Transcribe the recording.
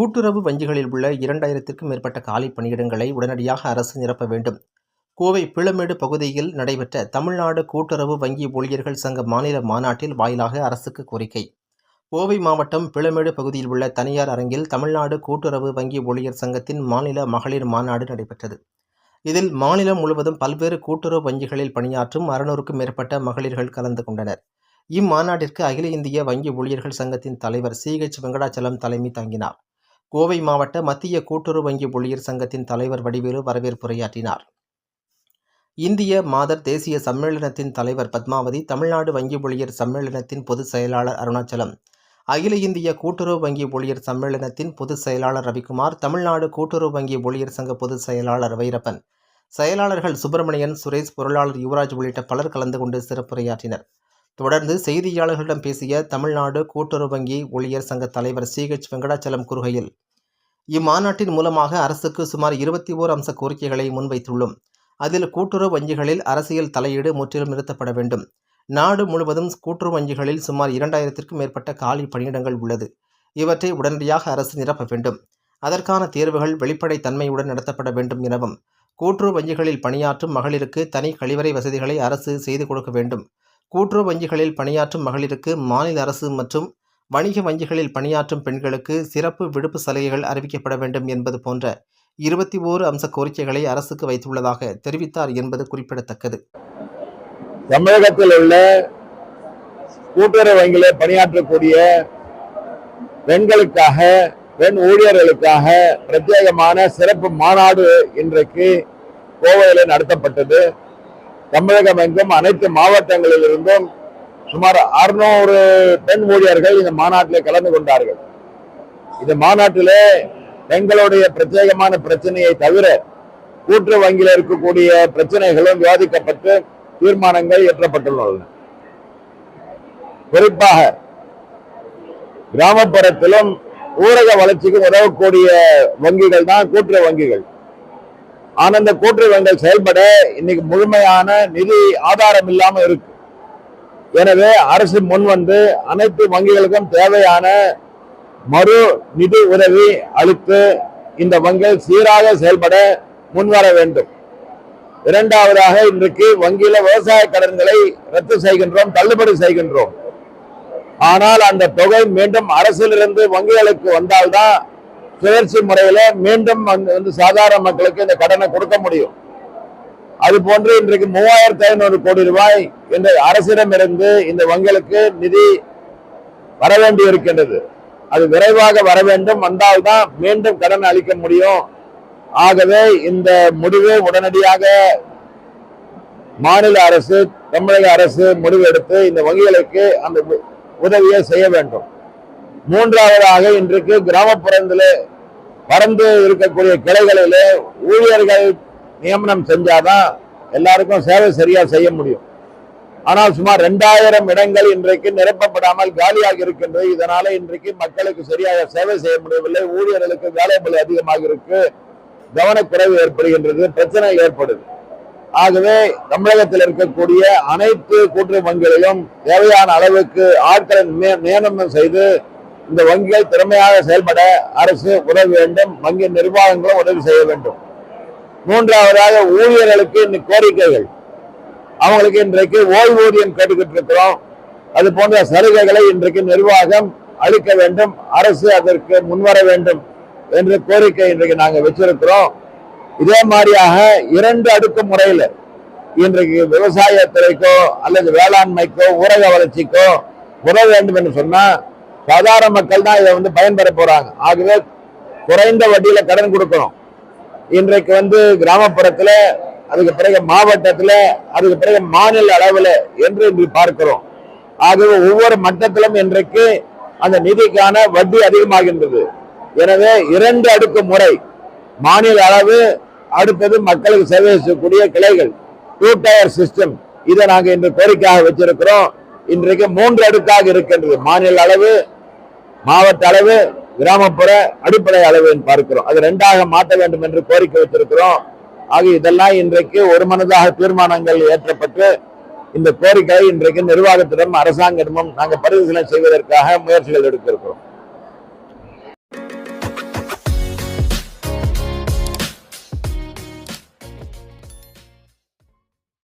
கூட்டுறவு வங்கிகளில் உள்ள இரண்டாயிரத்திற்கும் மேற்பட்ட காலி பணியிடங்களை உடனடியாக அரசு நிரப்ப வேண்டும். கோவை பிளமேடு பகுதியில் நடைபெற்ற தமிழ்நாடு கூட்டுறவு வங்கி ஊழியர்கள் சங்க மாநில மாநாட்டில் வாயிலாக அரசுக்கு கோரிக்கை. கோவை மாவட்டம் பிளமேடு பகுதியில் உள்ள தனியார் அரங்கில் தமிழ்நாடு கூட்டுறவு வங்கி ஊழியர் சங்கத்தின் மாநில மகளிர் மாநாடு நடைபெற்றது. இதில் மாநிலம் முழுவதும் பல்வேறு கூட்டுறவு வங்கிகளில் பணியாற்றும் அறுநூறுக்கும் மேற்பட்ட மகளிர்கள் கலந்து கொண்டனர். இம்மாநாட்டிற்கு அகில இந்திய வங்கி ஊழியர்கள் சங்கத்தின் தலைவர் சி. ஹெச் வெங்கடாச்சலம் தலைமை தாங்கினார். கோவை மாவட்ட மத்திய கூட்டுறவு வங்கி ஊழியர் சங்கத்தின் தலைவர் வடிவேலு வரவேற்புரையாற்றினார். இந்திய மாதர் தேசிய சம்மேளனத்தின் தலைவர் பத்மாவதி தமிழ்நாடு வங்கி ஊழியர் சம்மேளனத்தின் பொதுச் செயலாளர் அருணாச்சலம் அகில இந்திய கூட்டுறவு வங்கி ஊழியர் சம்மேளனத்தின் பொதுச் செயலாளர் ரவிக்குமார் தமிழ்நாடு கூட்டுறவு வங்கி ஊழியர் சங்க பொதுச் செயலாளர் வைரப்பன் செயலாளர்கள் சுப்பிரமணியன் சுரேஷ் பொருளாளர் யுவராஜ் உள்ளிட்ட பலர் கலந்து கொண்டு சிறப்புரையாற்றினர். தொடர்ந்து செய்தியாளர்களிடம் பேசிய தமிழ்நாடு கூட்டுறவு வங்கி ஊழியர் சங்க தலைவர் சி ஹெச் வெங்கடாச்சலம் கூறுகையில் இம்மாநாட்டின் மூலமாக அரசுக்கு சுமார் இருபத்தி ஓர் அம்ச கோரிக்கைகளை முன்வைத்துள்ளோம். அதில் கூட்டுறவு வங்கிகளில் அரசியல் தலையீடு முற்றிலும் நிறுத்தப்பட வேண்டும். நாடு முழுவதும் கூட்டுறவு வங்கிகளில் சுமார் இரண்டாயிரத்திற்கும் மேற்பட்ட காலி பணியிடங்கள் உள்ளது. இவற்றை உடனடியாக அரசு நிரப்ப வேண்டும். அதற்கான தேர்வுகள் வெளிப்படைத் தன்மையுடன் நடத்தப்பட வேண்டும் எனவும் கூட்டுறவு வங்கிகளில் பணியாற்றும் மகளிருக்கு தனி கழிவறை வசதிகளை அரசு செய்து கொடுக்க வேண்டும். கூட்டுறவு வங்கிகளில் பணியாற்றும் மகளிருக்கு மாநில அரசு மற்றும் வணிக வங்கிகளில் பணியாற்றும் பெண்களுக்கு சிறப்பு விடுப்பு சலுகைகள் அறிவிக்கப்பட வேண்டும் என்பது போன்ற இருபத்தி ஓரு அம்ச கோரிக்கைகளை அரசுக்கு வைத்துள்ளதாக தெரிவித்தார் என்பது குறிப்பிடத்தக்கது. தமிழகத்தில் உள்ள கூட்டுறவு வங்கியில் பணியாற்றக்கூடிய பெண்களுக்காக பெண் ஊழியர்களுக்காக பிரத்யேகமான சிறப்பு மாநாடு இன்றைக்கு கோவையில் நடத்தப்பட்டது. தமிழகம் எங்கும் அனைத்து மாவட்டங்களில் இருந்தும் சுமார் அறுநூறு பெண் ஊழியர்கள் இந்த மாநாட்டில் கலந்து கொண்டார்கள். இந்த மாநாட்டிலே பெண்களுடைய பிரத்யேகமான பிரச்சனையை தவிர கூற்று வங்கியில் இருக்கக்கூடிய பிரச்சனைகளும் விவாதிக்கப்பட்டு தீர்மானங்கள் இயற்றப்பட்டுள்ளன. குறிப்பாக கிராமப்புறத்திலும் ஊரக வளர்ச்சிக்கு உதவக்கூடிய வங்கிகள் தான் கூட்டுறவு வங்கிகள். ஆனந்த கூட்டுறவங்கள் செயல்பட இன்னைக்கு முழுமையான நிதி ஆதாரம் இல்லாம இருக்கு. எனவே அரசு முன் வந்து அனைத்து வங்கிகளுக்கும் தேவையான மறு நிதி உதவி அளித்து இந்த வங்கிகள் சீராக செயல்பட முன்வர வேண்டும். இரண்டாவதாக இன்றைக்கு வங்கியில விவசாய கடன்களை ரத்து செய்கின்றோம் தள்ளுபடி செய்கின்றோம். ஆனால் அந்த தொகை மீண்டும் அரசிலிருந்து வங்கிகளுக்கு வந்தால்தான் சுழற்சி முறையில மீண்டும் வந்து வந்து சாதாரண மக்களுக்கு இந்த கடனை கொடுக்க முடியும். அது போன்று இன்றைக்கு மூவாயிரத்தி ஐநூறு கோடி ரூபாய் இந்த அரசிடமிருந்து இந்த வங்கிகளுக்கு நிதி வர வேண்டி இருக்கின்றது அது விரைவாக வர வேண்டும். வந்தால்தான் மீண்டும் கடன் அளிக்க முடியும். ஆகவே இந்த முடிவை உடனடியாக மாநில அரசு தமிழக அரசு முடிவு எடுத்து இந்த வங்கிகளுக்கு அந்த உதவியை செய்ய வேண்டும். மூன்றாவதாக இன்றைக்கு கிராமப்புறங்களில் பறந்து இருக்கக்கூடிய கிளைகளிலே ஊழியர்கள் நியமனம் செஞ்சாதான் எல்லாருக்கும் சேவை சரியா செய்ய முடியும். ஆனால் சுமார் ரெண்டாயிரம் இடங்கள் இன்றைக்கு நிரப்பப்படாமல் காலியாக இருக்கின்றது. இதனால இன்றைக்கு மக்களுக்கு சரியாக சேவை செய்ய முடியவில்லை. ஊழியர்களுக்கு வேலைபளு அதிகமாக இருக்கு. கவனக்குறைவு ஏற்படுகின்றது. பிரச்சனை ஏற்படுது. ஆகவே தமிழகத்தில் இருக்கக்கூடிய அனைத்து கூட்டுறவு வங்கிகளிலும் தேவையான அளவுக்கு ஆட்களை நியமனம் செய்து இந்த வங்கிகள் திறமையாக செயல்பட அரசு உதவ வேண்டும். வங்கி நிர்வாகங்களும் உதவி செய்ய வேண்டும். மூன்றாவதாக ஊழியர்களுக்கு இன்னைக்கு கோரிக்கைகள். அவங்களுக்கு இன்றைக்கு ஓய்வூதியம் கேட்டுக்கிட்டு இருக்கிறோம் அது போன்ற சலுகைகளை இன்றைக்கு நிர்வாகம் அளிக்க வேண்டும். அரசு அதற்கு முன்வர வேண்டும் என்ற கோரிக்கை இன்றைக்கு நாங்கள் வச்சிருக்கிறோம். இதே மாதிரியாக இரண்டு அடுக்கு முறையில் இன்றைக்கு விவசாயத்துறைக்கோ அல்லது வேளாண்மைக்கோ ஊரக வளர்ச்சிக்கோ உதவ வேண்டும் என்று சொன்னால் சாதாரண மக்கள் தான் இதை வந்து பயன்பெற போறாங்க. ஆகவே குறைந்த வட்டியில கடன் கொடுக்கணும். இன்றைக்கு வந்து கிராமப்புறத்துல அதுக்கு பிறகு மாவட்டத்துல அதுக்கு பிறகு மாநில அளவுல என்று இன்று பார்க்கிறோம். ஆகவே ஒவ்வொரு மட்டத்திலும் இன்றைக்கு அந்த நிதிக்கான வட்டி அதிகமாகின்றது. எனவே இரண்டு அடுக்கு முறை மாநில அளவு அடுத்தது மக்களுக்கு சேவை செய்யக்கூடிய கிளைகள். டூ டயர் சிஸ்டம் இதை நாங்கள் இன்று கோரிக்கையாக வச்சிருக்கிறோம். இன்றைக்கு மூன்று அடுக்காக இருக்கின்றது. மாநில அளவு மாவட்ட அளவு கிராமப்புற அடிப்படை அளவு என்று பார்க்கிறோம். அது ரெண்டாக மாற்ற வேண்டும் என்று கோரிக்கை வைத்திருக்கிறோம். ஆக இதெல்லாம் இன்றைக்கு ஒரு மனதாக தீர்மானங்கள் ஏற்றப்பட்டு இந்த கோரிக்கையை இன்றைக்கு நிர்வாகத்திடம் அரசாங்கத்திடமும் நாங்கள் பரிசீலனை செய்வதற்காக முயற்சிகள் எடுத்திருக்கிறோம்.